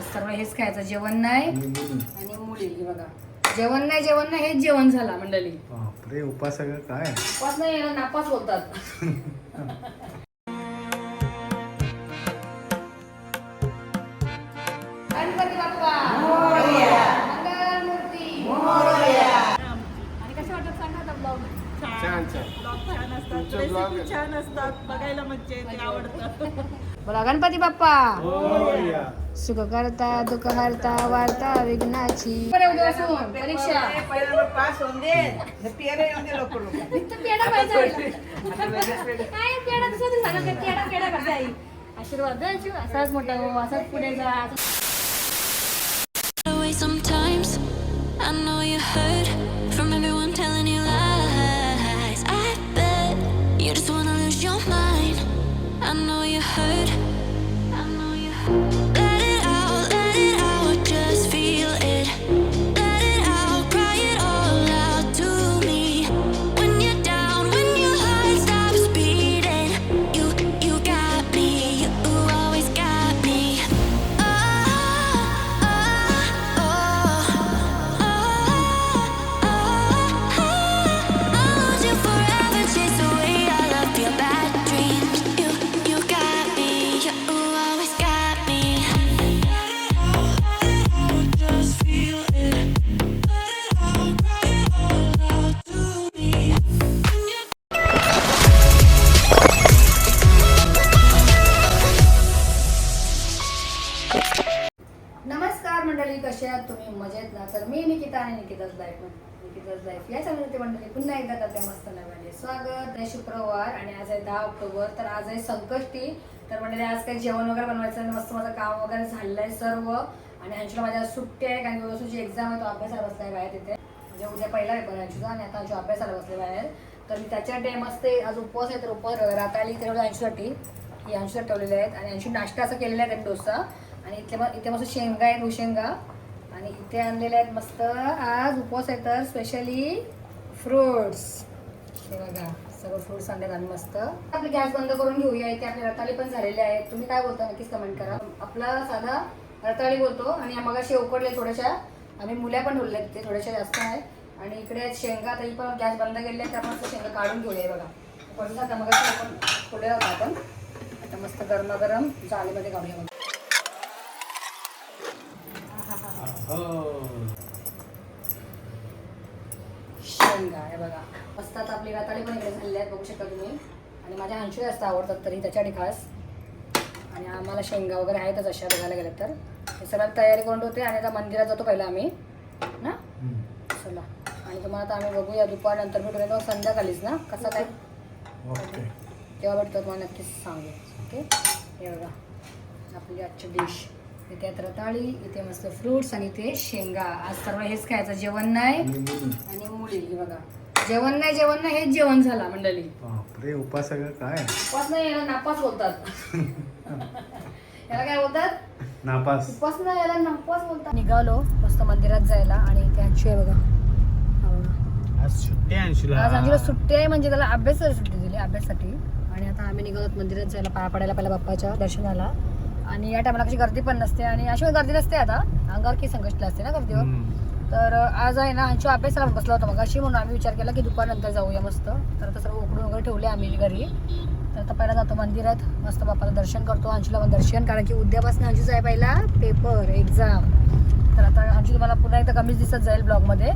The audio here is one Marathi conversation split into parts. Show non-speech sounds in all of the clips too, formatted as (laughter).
आज सर्व हेच खायचं जेवण नाही. आणि मुली. हे बघा. जेवण नाही जेवण नाही हेच जेवण झाला मंडळी. बापरे उपास सगळं काय? उपास नाही नापास बोलतात. (laughs) रेसिपी छान असतात. बघायला मज्जा येते आवडतं. (laughs) बोला गणपती बाप्पा. सुख करता दुःख हरता वार्ता विघ्नाची. परीक्षा. पास होऊन दे. पेरे येऊन दे (laughs) पेढा पाहिजे. आशीर्वाद. असाच मोठा असाच पुढे जा. ऑक्टोबर. तर आज आहे. संकष्टी तर मंडळी आज काही जेवण वगैरे बनवायचं मस्त माझं काम वगैरे झालेलं आहे सर्व. आणि अंशूला माझ्या सुट्टी आहे. कारण व्यवस्थेची एक्झाम आहे तो अभ्यासाला बसलाय बाहेर तिथे. म्हणजे उद्या पहिला पेपर आहे अंशूचा आणि आता ह्यांच्या अभ्यासाला बसले बाहेर. तर मी त्याच्या टाईम मस्त आज उपवास आहे तर उपवास राताळी तेवढं ह्यांच्यासाठी ही अंशूसाठी ठेवलेले आहेत. आणि ह्यांची नाश्ता असं केलेला आहे त्यांनी डोसा. आणि इथे मग इथे मस्त शेंगा आहेत उशेंगा आणि इथे आणलेले आहेत मस्त आज उपवास आहे तर स्पेशली फ्रुट्स बघा. सर्व फ्रूट आणलेत आणि मस्त. आपली गॅस बंद करून घेऊया इथे आपले रताळी पण झालेले आहेत. तुम्ही काय बोलता नक्कीच कमेंट करा. आपला साधा रताळी बोलतो आणि मग मगाशी उकडले थोड्याशा आम्ही मुल्या पण ठेवल्या तिथे थोड्याशा जास्त आहे. आणि इकडे शेंगा तरी पण गॅस बंद केले तर आपण शेंगा काढून घेऊया बघा. पण आता मगाशी आपण ठेवले होता आपण. आता मस्त गरमागरम जाळीमध्ये काढूया बघा हो. शेंगा हे बघा आपली रताळी पण इकडे झालेली आहेत बघू शकता तुम्ही. आणि माझ्या अंशू जास्त आवडतात तरी त्याच्यासाठी खास आणि आम्हाला शेंगा वगैरे आहेतच अशा बघायला गेलं तर. हे सगळं तयारी करून ठेवते आणि आता मंदिरात जातो पहिला आम्ही. ना. चला. आणि तुम्हाला आता आम्ही बघूया दुपारनंतर. भेटूया तेव्हा संध्याकाळीच ना? कसं काय? तेव्हा भेटतो तुम्हाला नक्कीच सांगू ओके? हे बघा. आपली आजची डिश. इथे रताळी इथे मस्त फ्रुट्स आणि इथे शेंगा. आज सर्व हेच खायचं. जेवण नाही. आणि मुली. आणि हे बघा. जेवण नाही जेवण नाही हेच जेवण झाला मंडळी. बापरे उपास सगळं काय? उपास नाही याला नापास बोलतात. याला काय बोलतात? नापास. उपास नाही याला नापास बोलतात. निघालो मस्त मंदिरात जायला आणि इथे अंशू आहे बघा. हा बघा. आज सुट्टी अंशुला आज अंशूला सुट्टी आहे म्हणजे त्याला अभ्यासाला सुट्टी दिली अभ्यासासाठी. आणि आता आम्ही निघालो मंदिरात जायला पाया पडायला पहिला बाप्पाच्या दर्शनाला. आणि या टायमाला कशी गर्दी पण नसते आणि अशी गर्दी नसते आता. अंगावर की संकष्टी असते ना गर्दीवर? हम्म. तर आज आहे ना अंशू अभ्यासाला बसला होता मग अशी म्हणून आम्ही विचार केला की दुपारनंतर जाऊया मस्त. तर आता सर्व उकडून वगैरे ठेवले आम्ही घरी. तर आता पहिला जातो मंदिरात. मस्त बापाला दर्शन करतो अंशूला पण दर्शन. कारण की उद्यापासून अंशूचा आहे पहिला पेपर एक्झाम तर आता अंशू तुम्हाला पुन्हा एकदा कमीच दिसत जाईल ब्लॉगमध्ये.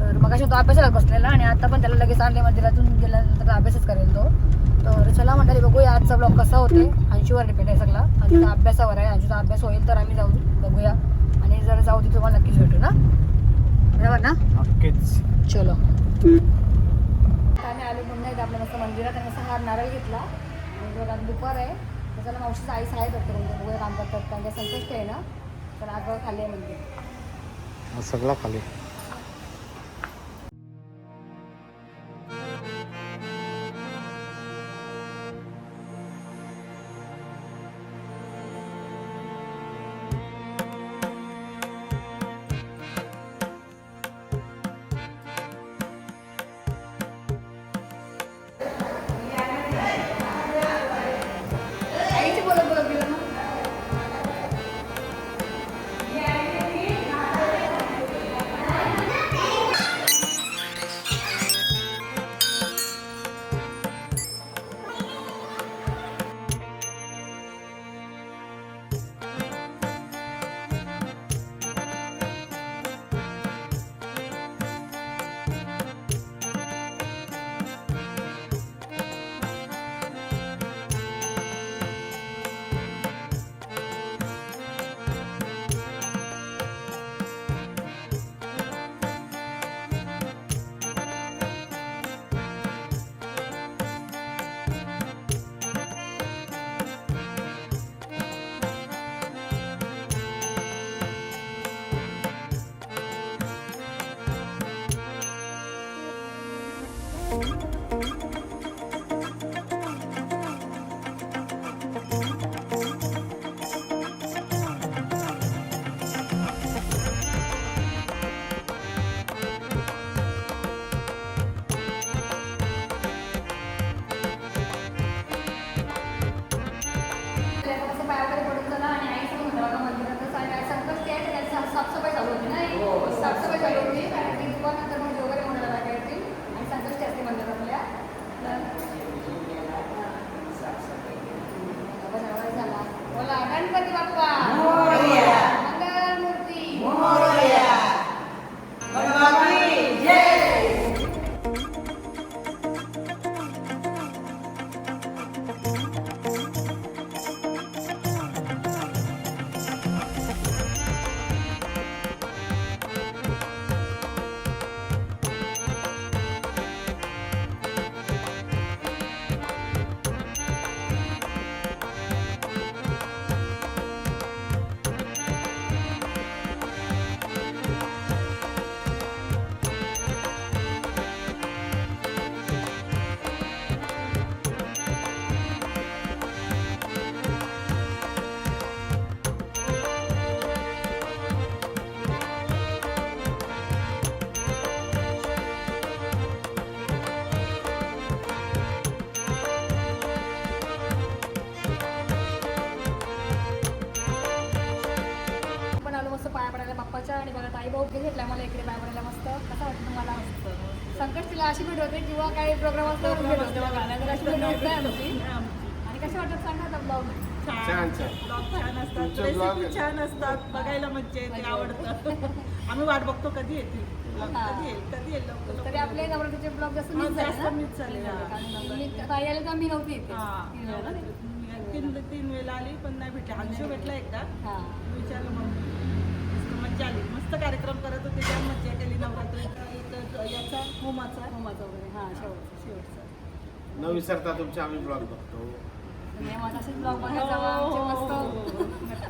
तर मग तो अभ्यासाला बसलेला आणि आता पण त्याला लगेच आणले मंदिरातून गेल्यानंतर अभ्यासच करेल तो. तर चला म्हणाले बघूया आजचा ब्लॉग कसा होते अंशूवर डिपेंड आहे सगळा. अंशूचा अभ्यासावर आहे. अंशूचा अभ्यास होईल तर आम्ही जाऊ बघूया. आणि जर जाऊ तिथे तुम्हाला नक्कीच भेटू ना. बरोबर ना? नक्कीच. चलो. आम्ही आलो पुन्हा एकदा आपल्या मस्त मंदिरात आणि मस्त हार नारळ घेतला. आणि बघा दुपार आहे. त्याच्याला मावशीचा आईस आहे वाटतं म्हणजे बघूया काम करतात कारण की संकष्ट आहे ना. तर आज खाली आहे मंदिर. सगळा खाली. घेतला मला इकडे बाय बनायला मस्त. कसं वाटतं तुम्हाला? संकष्टीला अशी भेट होते किंवा काही प्रोग्राम असतो भेट होते. बघा नाहीतर अशी भेट होत नाही आमची. आणि कशा वाटत सांगा आता ब्लॉग छान छान. ब्लॉग छान असतात. रेसिपी छान असतात. बघायला मज्जा येते आवडतं. (laughs) आम्ही वाट बघतो कधी हा. कधी येईल? कधी येईल लवकर तरी लवकर आपले नवरात्रीचे ब्लॉग जास्त हा, मिस झाले. कारण मी तर नव्हती हा. तीन? तीन तीन वेळेला आली पण नाही भेटले. अंशू भेटला एकदा. हा. विचारलं मग. मज्जा आली. मस्त कार्यक्रम करत होते त्या मज्जा केली नवरात्रीचा इथं याचा होमाचा. होमाचा वगैरे. हा शेवटचा शेवटचा. न विसरता तुमचे आम्ही ब्लॉग बघतो. आमचे मस्त.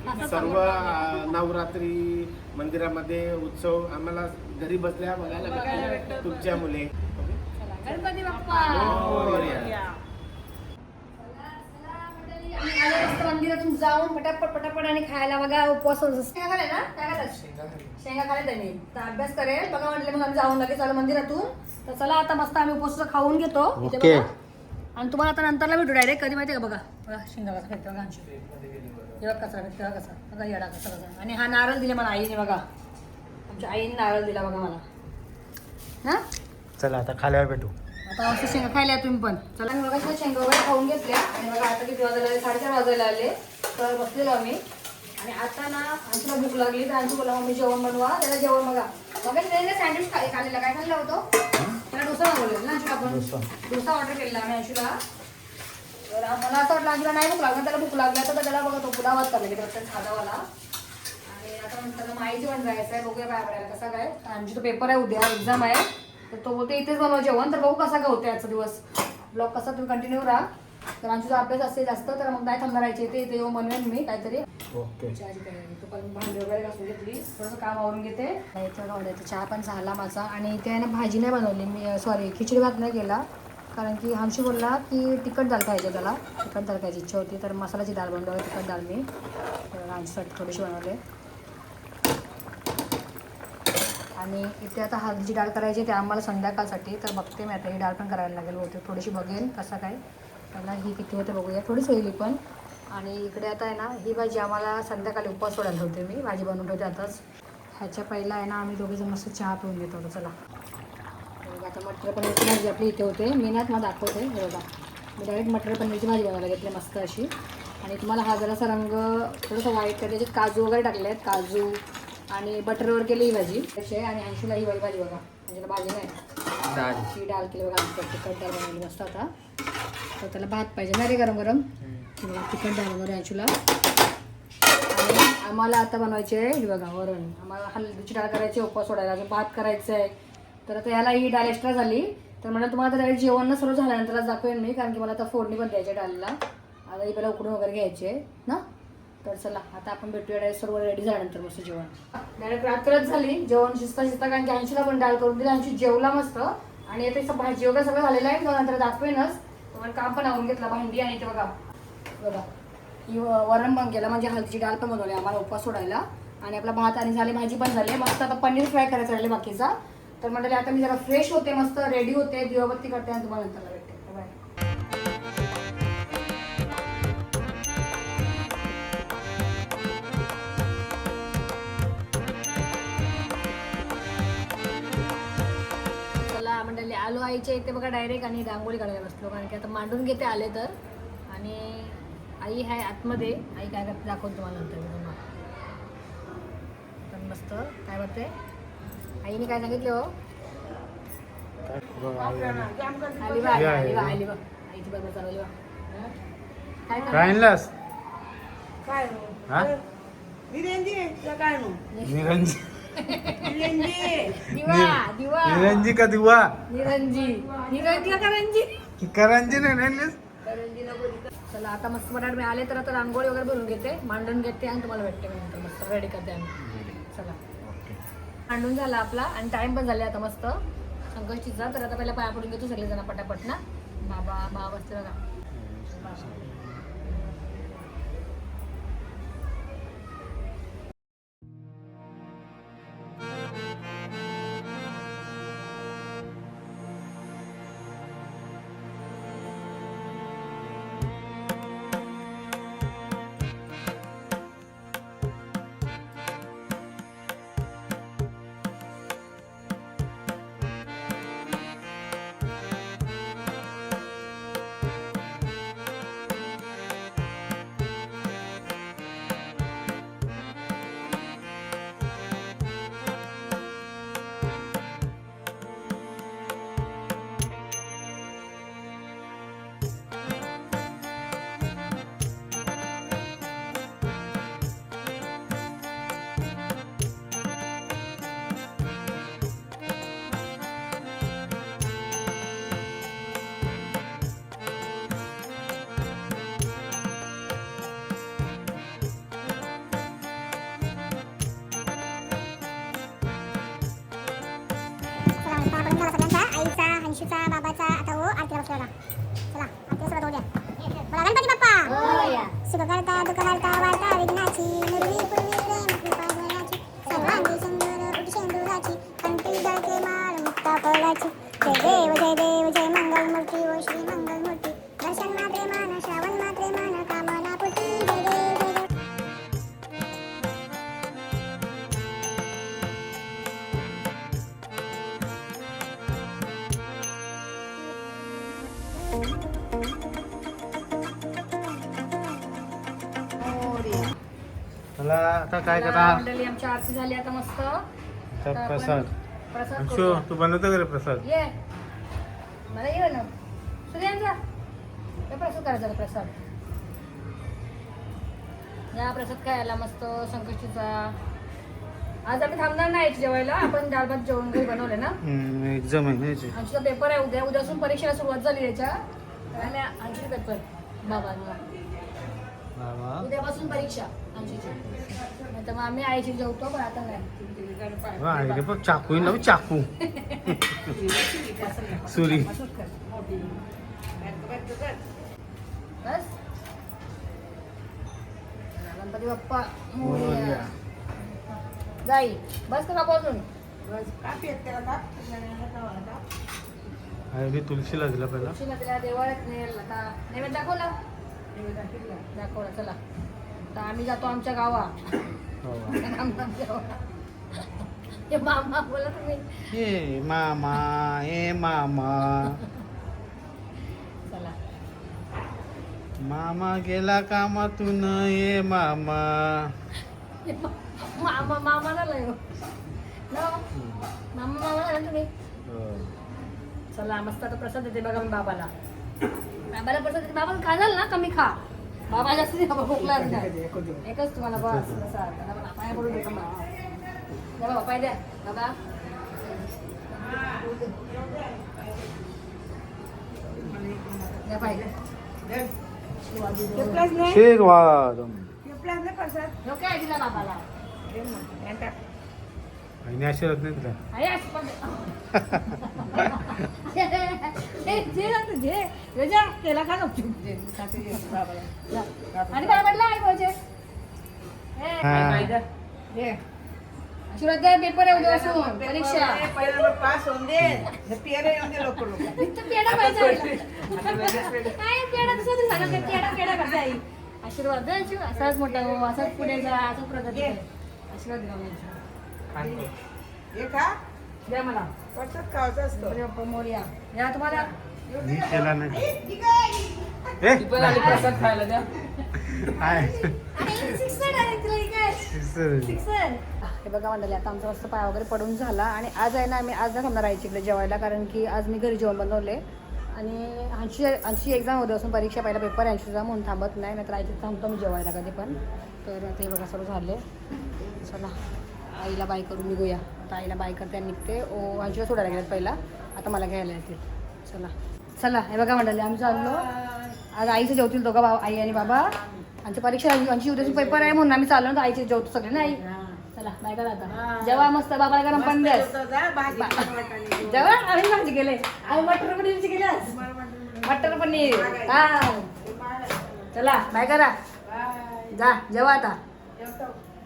असं सर्व नवरात्री मंदिरामध्ये उत्सव आम्हाला घरी बसल्या बघायला. तुमच्या मुले. चला, गणपती बाप्पा. आलो मस्त मंदिरातून जाऊन पटापट पटापट आणि खायला बघा उपवास होतो. शेंगा खाल्ल्या ना? काय खाल्लं? शेंगा खाल्ल्या. त्यांनी. तर अभ्यास करेल. बघा म्हटले मग आम्ही जाऊन लगेच आलो मंदिरातून. तर चला आता मस्त आम्ही उपवास खाऊन घेतो. इथे ओके. बघा. आणि तुम्हाला आता नंतरला भेटू डायरेक्ट कधी माहिती का बघा? बघा शेंगा कसा भेटतो बघा आमची तेव्हा कचरा भेटतो तेव्हा कसा. बघा येडा कसा कसा. आणि हा नारळ दिला मला आईने बघा. आमच्या आईने नारळ दिला बघा मला. हा? चला आता खाल्यावर भेटू. आता असं शेंगा खायला तुम्ही पण. चला. मी बघा शेंगा वगैरे खाऊन घेतल्या. आणि बघा आता किती वाजायला आले साडेचार वाजायला आले तर बसलेलो आम्ही. आणि आता ना आमच्याला भूक लागली. तर आमची बोला मम्मी जेवण बनवा. त्याला जेवण बघा. बघा त्याने सँडविच खाल्ले खाल्लेला. काय खाल्लं होतं? त्याला डोसा मागवलेला ना आपण. डोसा. ऑर्डर केलेला आम्ही अंशूला तर मला असं वाटलं अंशूला नाही भूक लागणार त्याला भूक लागला तर त्याला बघा तो पुलावाच करला की फक्त साधावाला. आणि आता नंतर माहिती पण जायचं आहे बघूया काय पडायला कसा काय. आमची तो पेपर आहे उद्या एक्झाम आहे. तर तो बोलते इथेच बनवा जेवण तर बघू कसा होते आजचा दिवस. ब्लॉग कसा तुम्ही कंटिन्यू राहा. तर आमचा अभ्यास असेल जास्त तर मग नाही थांबणार राहायचे ते इथे बनवेन मी काहीतरी. भांडी वगैरे घासून घेतली. थोडंसं काम आवरून घेते. चहा पण झाला माझा. आणि इथे आहे ना भाजी नाही बनवली मी सॉरी खिचडी भात नाही केला. कारण की हमशी बोलला की तिखट डाळ पाहिजे त्याला. तिखट डाळ खायची इच्छा होती तर मसाल्याची डाळ बनवली तिखट डाळ मी. तर आमच्यासाठी थोडीशी बनवले. आणि इथे आता हळदीची डाळ करायची ते आम्हाला संध्याकाळसाठी तर बघते मी आता ही डाळ पण करायला लागेल बहुतेक. थोडीशी बघेन कसं काय. पहिला ही किती होते बघूया. थोडीच होईल पण. आणि इकडे आता आहे ना ही भाजी आम्हाला संध्याकाळी उपवास सोडायला ठेवते मी. भाजी बनवून ठेवते आताच. ह्याच्या पहिला आहे ना आम्ही दोघेजण मस्त चहा पिऊन घेतो होतो चला. आता मटर पनीरची भाजी आपली इथे होते. मी नाच मला दाखवते. बरोबर बघा. मी डायरेक्ट मटर पनीरची भाजी बनवायला घेतली मस्त अशी. आणि तुम्हाला हा जरासा रंग थोडंसं व्हाईट त्याच्यात काजू वगैरे टाकले आहेत काजू आणि बटरवर केली ही भाजी. तशी आहे आणि ऐंशीला ही भाजी बघा. म्हणजे भाजी नाही. डाळ ही डाळ केली बघा. तिखट डाळ बनवली मस्त आता. तर त्याला भात पाहिजे ना रे गरम गरम तिखट डाळ बनवली ऐंशीला आणि आम्हाला आता बनवायचे आहे हे बघा वरण. आम्हाला हलदीची डाळ करायची उपवास सोडायला. अजून भात करायचं आहे. तर आता ह्याला ही डाळ एक्स्ट्रा झाली. तर म्हणलं तुम्हाला आता डायरेक्ट जेवण सर्व झाल्यानंतरच दाखवेन मी कारण की मला आता फोडणी पण द्यायची आहे डाळीला. आता ही पहिला उकडून वगैरे घ्यायची आहे ना? तर चला आता आपण भेटूया डायरेक्ट सर्व रेडी झाल्यानंतर मस्त जेवण. डायरेक्ट रात्रच झाली जेवण शिजता शिजता कारण की ऐंशीला पण डाळ करून दिली ऐंशी जेवला मस्त. आणि आता भाजी वगैरे सगळं झालेलं आहे नंतर दाखवेनच. पण काम पण आवरून घेतला भांडी आणि ते बघा. बघा. ही व- वरण पण गेलं म्हणजे हलची डाळ पण बनवली आम्हाला उपवास सोडायला. आणि आपला भात आणि झाले भाजी पण झाली. मस्त आता पनीर फ्राय करायचं राहिले बाकीचा. तर म्हटलं आता मी जरा फ्रेश होते मस्त रेडी होते दिवाबत्ती करते आणि तुम्हाला नंतर भेटते. मंडळी आलो आईच्या इथे बघा डायरेक्ट आणि रांगोळी काढायला बसलो. कारण की आता मांडून घेते आले तर. आणि आई आहे आतमध्ये. आई काय करते दाखवतो तुम्हाला नंतर मी तुम्हाला. पण मस्त. काय करते आईने काय सांगितलं हो? आली. बा आली आली बा आली. बा. आईची बरोबर चालवली बा. हं? काय काय हा? निरंजी काय निरंजी. दिवा दिवा. निरंजी का दिवा? निरंजी. निरंजी का करंजी? करंजी नाही आणलीस करंजी नको तिथं. चला आता मस्त बटाट मी आले तर आता रांगोळी वगैरे भरून घेते. मांडून घेते आणि तुम्हाला भेटते मी नंतर मस्त. रेडी करते आम्ही. चला. मांडून झाला आपला आणि टाइम पण झाले आता मस्त. संकष्टीचा तर आता पहिला पाया पडून घेतो सगळेजण पटापट ना? बाबा बाबा बसते बघा. पडून झाला सगळ्यांचा आईचा हंशीचा बाबाचा आता हो आरतीला बसला होता चला आरतीला सगळं होऊ द्या बोला गणपती बाप्पा! सुख करता दुःख हरता मला आता काय चला, करा? मंडळी आमची आरती झाली आता मस्त. आता आता आपण प्रसाद. प्रसाद अंशू करूया. तू बनवतो का रे प्रसाद. ये. मला ये ना सूर्यांचा हे प्रसाद करायचा ना प्रसाद. या प्रसाद खायला मस्त संकष्टीचा. आज आम्ही थांबणार नाही जेवायला. आपण डाळ भात जेवण घरी बनवले ना? एक्झाम आहे ना याची. आमचा पेपर आहे उद्या. उद्यापासून परीक्षेला सुरुवात झाली याच्या. आणि आमची पेपर बाबा उद्यापासून परीक्षा आमची तर मग आम्ही आईची जेवतो पण आता नाही. बघ चाकू ना चाकू. सुरी. बस. गणपती बाप्पा. मोरया. जाई. बस का कापी आहेत त्याला काप. मी तुळशीला दिला पहिला. तुळशीला तिला देवळात नेल. आता नैवेद्य दाखवला? नैवेद्य दाखवला. दाखवला चला. तर आम्ही जातो आमच्या गावा. हो. आमच्या (laughs) गावा. हे मामा बोला तुम्ही. ए मामा ए मामा. चला. मामा गेला कामातून ए मामा. हे मा- मामा मामा झाला ह्यो. ना मामा मामा झाला ना तुम्ही हो. चला मस्त आता प्रसाद देते बघा मी बाबाला बाबाला प्रसाद देते बाबा खाजाल ना कमी खा बाबा जास्त नाही, बाबा खोकला नाही एकच तुम्हाला बस प्रसाद आता बाबा पाया पडून देतो मग. द्या बाबा पाय द्या बाबा द्या पाय शिवाजी नाही? आशीर्वाद घेतलाच नाही दिला बाबाला दे मग. यांचा. आईने आशीर्वाद नाही दिला आहे आशीर्वाद (laughs) जे ना तू जे जा त्याला खा नको जे, खाते जे बाबाला. जा. आणि काय म्हटलं आई बोलचे हा. काय द्या. घे. आशीर्वाद द्या पेपर आहे परीक्षा पहिला पास होऊन दे हे पेरे येऊन दे लोक लोक नुसतं पेढा पाहिजे (laughs) काय पेढा दुसरं तरी सांगा ते पेढा पेढा करते आई आशीर्वाद द्या आशीर्वाद. असाच मोठा हो असाच पुढे जा असाच प्रगती कर. आशीर्वाद. हे खा. द्या मला. असतो. मोरया. या तुम्हाला. मी केला नाही. ए प्रसाद खायला द्या. काय? हे बघा मंडळी आता आमचा मस्त पाय वगैरे पडून झाला आणि आज आहे ना आम्ही आज नाही थांबणार आईच्या इकडे जेवायला कारण की आज मी घरी जेवण बनवले आणि ऐंशी ऐंशी एक्झाम होते असून परीक्षा पहिला पेपर ऐंशी एक्झाम म्हणून थांबत नाही नाहीतर आईची थांबतो मी जेवायला कधी पण. तर ते बघा सर्व झाले चला आईला बाय करून निघूया. आता आईला बाय करते आणि निघते. ओ ऐंशीला सोडायला गेल्यात पहिला. आता मला घ्यायला येतील. चला. चला हे बघा म्हणाले आम्ही चाललो. आज आईचं जेवतील दोघं बाबा आई आणि बाबा. आमची परीक्षा ऐंशी आमची उद्याची पेपर आहे म्हणून आम्ही चाललो तर आईचे जेवतो सगळे नाही? चला बाय करा आता. जेव्हा मस्त बाबाला गरम पण द्यास. जेव्हा आम्ही भाजी केले. आणि मटर पनीरची केल्यास मटर पनीर. हा. चला बाय करा. जा जेव्हा आता.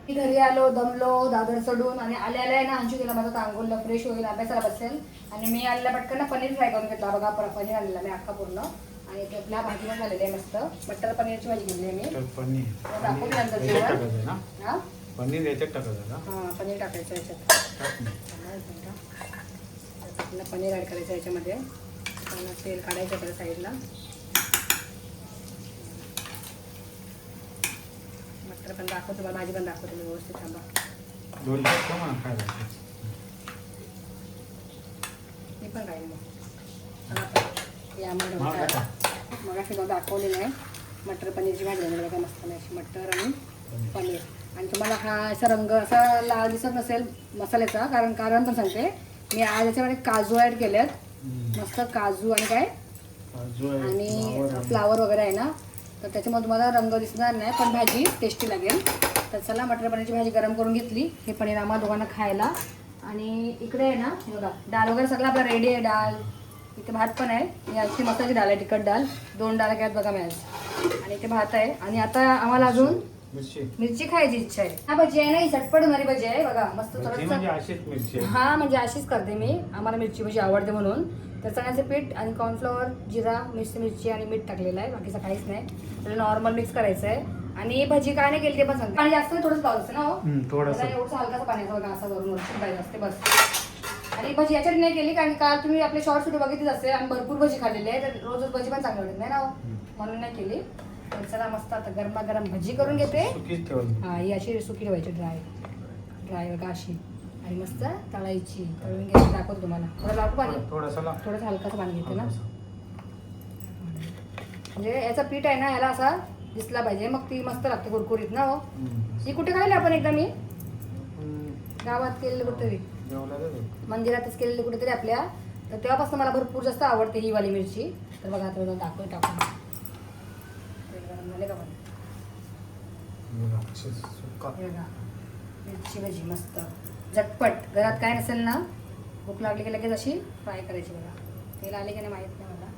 मी घरी आलो दमलो दादर चढून आणि आल्या आल्या ना अंशू गेला माझा तांगोलला फ्रेश होईल अभ्यासाला बसेल. आणि मी आलेला पटकन ना पनीर फ्राय करून घेतला. बघा पर- पनीर आणलेला मी अख्खा पूर्ण. आणि ते आपल्या भाजी पण झालेली आहे मस्त. मटर पनीरची भाजी घेतली आहे मी. दाखवते नंतर हा पनीर याच्यात टाकायचं ना हा पनीर टाकायचं याच्यात. आपलं पनीर ॲड करायचं याच्यामध्ये. तेल काढायचं आपल्या साईडला मटर पण दाखवतो मला भाजी पण दाखवतो मी व्यवस्थित थांबा. दोन टाकतो म्हणा काय. मी पण राहील मग टाका. मग अशी दाखवली नाही मटर पनीरची भाजी बनवली मस्त नाही मटर आणि पनीर. आणि तुम्हाला हा असा रंग असा लाल दिसत नसेल मसाल्याचा कारण कारण पण सांगते. मी आज याच्यामध्ये काजू ॲड केलेत. मस्त काजू आणि काय? आणि फ्लावर वगैरे आहे ना? तर त्याच्यामुळे तुम्हाला रंग दिसणार नाही पण भाजी टेस्टी लागेल. तर चला मटर पनीरची भाजी गरम करून घेतली. हे पनीर आम्हा दोघांना खायला. आणि इकडे आहे ना हे बघा डाळ वगैरे सगळं आपला रेडी आहे डाळ. इथे भात पण आहे. ही अशी मसाची डाळ आहे तिखट डाळ. दोन डाळ घ्यात बघा मिळाल आणि इथे भात आहे. आणि आता आम्हाला अजून मिरची. मिरची खायची इच्छा आहे. हा भजी आहे ना ही झटपट होणारी भजी आहे बघा मस्त भजी थोडंसं म्हणजे अशीच मिरची आहे. हा म्हणजे अशीच करते मी. आम्हाला मिरची भजी आवडते म्हणून. तर चण्याचं पीठ आणि कॉर्नफ्लॉवर जिरा मिरची मिरची आणि मीठ टाकलेलं आहे. बाकीचं काहीच नाही. त्याला नॉर्मल मिक्स करायचं आहे आणि भजी काय नाही केली ते पण सांगते. पाणी जास्त नाही, थोडंच पाऊस ना हो? हम्म, थोडंसं. एवढंसं हलकाचं पाण्याचं बघा असं वरून वरती पाहिजे असते बस. आणि भजी याच्यात नाही केली कारण काल तुम्ही आपले शॉर्ट व्हिडिओ बघितलीच असेल. आणि भरपूर भजी खाल्लेली आहे तर रोज रोज भजी पण चांगली वाटत नाही ना हो? म्हणून नाही केली. तर चला मस्त आता गरमागरम भजी करून घेते. हा ही अशी सुकी ठेवायची ड्राय ड्राय बघा अशी. आणि मस्त तळायची. तळून घ्यायची दाखवतो तुम्हाला. थोडं लावतो पाणी? थोडासा हलकाचं पाणी घेते ना. म्हणजे याचा पीठ आहे ना याला असा दिसला पाहिजे. मग ती मस्त लागते कुरकुरीत ना हो. ही कुठे खाल्ली आपण एकदा मी? गावात केलेली कुठेतरी. का? मंदिरातच केलेली कुठेतरी आपल्या. तर तेव्हापासून मला भरपूर जास्त आवडते ही वाली मिरची. तर बघा आता दाखवू टाकून तेल गरम झाले का पण बघा, अशी सुक्का. बघा मिरची भजी मस्त. झटपट. घरात काय नसेल ना भूक लागली की लगेच अशी फ्राय करायची बघा. तेल आले की नाही माहीत नाही मला.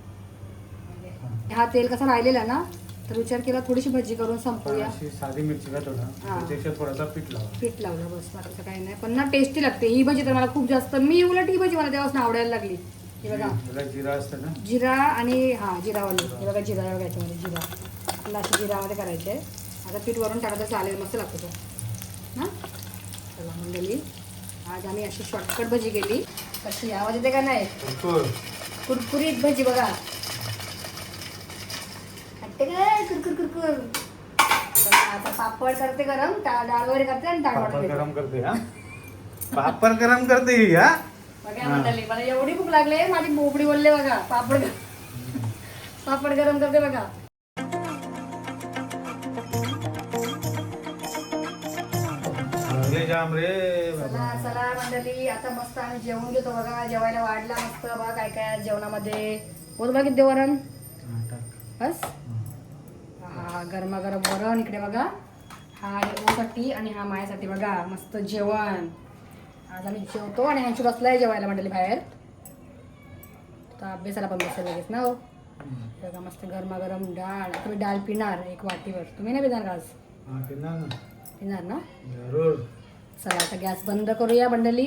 म्हणजे हा. तेल कसा राहिलेला ना तर विचार केला थोडीशी भजी करून संपूया. साधी मिरची थोडासा पीठ लावा. पीठ लावलं बस बाकीचं काही नाही. पण ना टेस्टी लागते. ही भजी तर मला खूप जास्त मी उलट ही भजी मला तेव्हापासून आवडायला लागली. हे बघा. जिरा असतं ना? जिरा आणि हा जिरावाली. हे बघा जिरा याच्यामध्ये जिरा. आपलं अशी जिरामध्ये करायचे आता पीठ वरून टाकलं चालेल मस्त लागतो तो हां चला मंडळी आज आम्ही अशी शॉर्टकट भजी केली कशी आवाज येते का नाही. कुरकुरीत भजी बघा वाटते काय कुरकुर कुरकुर आता पापड करते गरम डाळ वगैरे करते आणि पापड वाटते गरम करते हा पापड गरम करते ही, हा बघा मंडळी मला एवढी भूक लागली माझी बोबडी बोलले बघा पापड पापड गरम करते बघा जाम रे चला चला मंडळी आता मस्त आम्ही जेवून घेतो बघा. जेवायला वाढला मस्त बघा काय काय आज जेवणामध्ये. बोल बघा किती वरण. बस हा गरमागरम वरण इकडे बघा. हा ओसाठी आणि हा मायासाठी बघा मस्त जेवण. आज आम्ही जेवतो आणि ह्यांची बसलाय जेवायला मंडळी बाहेर. तर अभ्यासाला पण बसेल लगेच ना हो. बघा मस्त गरमागरम डाळ. तुम्ही डाळ पिणार एक वाटीवर. तुम्ही नाही पिणार का आज? पिणार ना. पिणार ना? जरूर. चला आता गॅस बंद करूया मंडळी.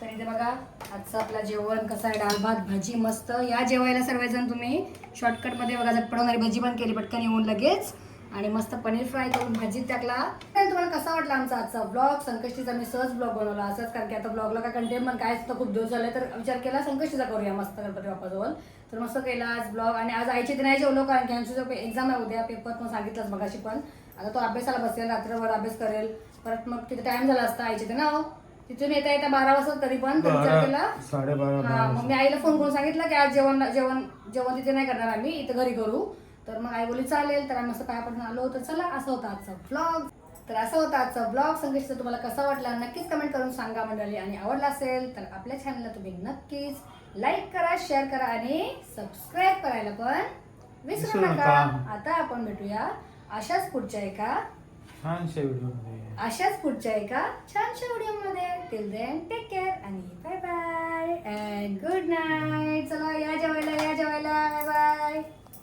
तर इथे बघा आजचं आपलं जेवण कसं आहे डाळ भात भजी मस्त. या जेवायला सर्वजण तुम्ही शॉर्टकटमध्ये बघा झटपट होणारी भजी पण केली पटकन येऊन लगेच. आणि मस्त पनीर फ्राय करून भाजीत टाकला. तर तुम्हाला कसा वाटला आमचा आजचा ब्लॉग संकष्टीचा मी सहज ब्लॉग बनवला असंच कारण की आता ब्लॉगला काय कंटेंट पण काय असतं खूप दिवस झाले तर विचार केला संकष्टीचा करूया मस्त गणपती बाप्पाजवळ. तर मस्त केला आज ब्लॉग आणि आज आईची नाही जेवलो कारण की आमची जो एक्झाम आहे उद्या पेपर पण सांगितलंच मगाशी पण. आता तो अभ्यासाला बसेल रात्रभर अभ्यास करेल. परत मग तिथे टाइम झाला असता आईचे ते ना हो. तिथून येता येता बारा वाजता तरी पण विचार केला. बारा साडेबारा हा बारा मग मी आईला फोन करून सांगितलं की आज जेवण जेवण जेवण तिथे नाही करणार आम्ही इथं घरी करू. तर मग आई बोली चालेल. तर आम्ही मस्त पाया पडून आलो तर चला असा होता आजचा ब्लॉग तर असा होता आजचा ब्लॉग संदेश तुम्हाला कसा वाटला? नक्कीच कमेंट करून सांगा मंडळी. आणि आवडला असेल तर आपल्या चॅनलला तुम्ही नक्कीच लाईक करा शेअर करा आणि सबस्क्राईब करायला पण विसरू नका. आता आपण भेटूया अशाच पुढच्या एका छानशा व्हिडिओमध्ये. अशाच पुढच्या एका छानशा व्हिडिओमध्ये. टिल देन टेक केअर आणि bye bye and good night चला या जेवायला या जेवायला. Bye bye